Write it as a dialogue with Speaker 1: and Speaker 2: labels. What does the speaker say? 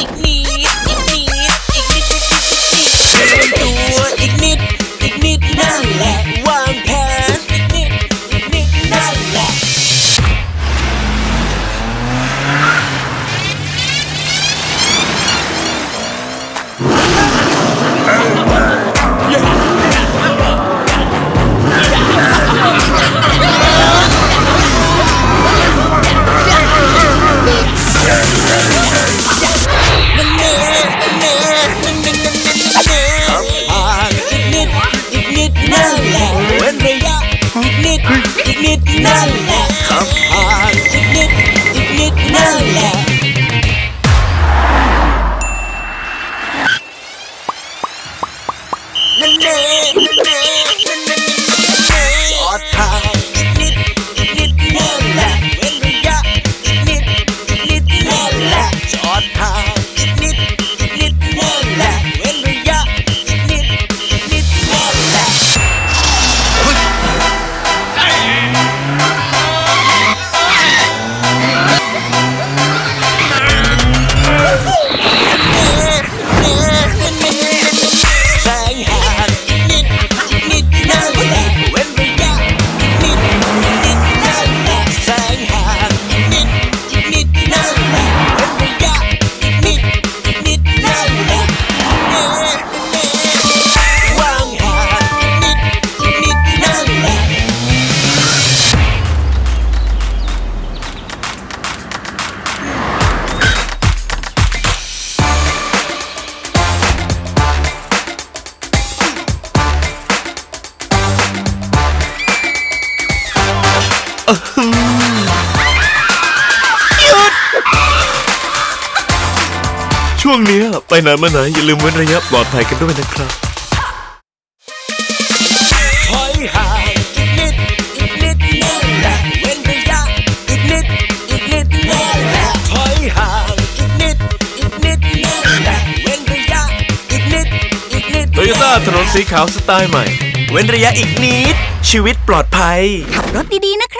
Speaker 1: อีก
Speaker 2: ช่วงนี้ไปไหนมาไหนอย่าลืมเว้นระยะปลอดภัยกันด้วยนะครับ
Speaker 1: ถอยห่างอีกนิดอีกนิดนั่นแหละเว้นระยะอีกนิดอีกนิดนั่นแหละถอยห่างอีกนิดอีกนิดนั่นแหละเว้นระยะอีกนิดอีกนิด
Speaker 2: โตโยต้าถนนสีขาวสไตล์ใหม่ เว้นระยะอีกนิด ชีวิตปลอดภัย
Speaker 3: ขับรถดีๆนะครับ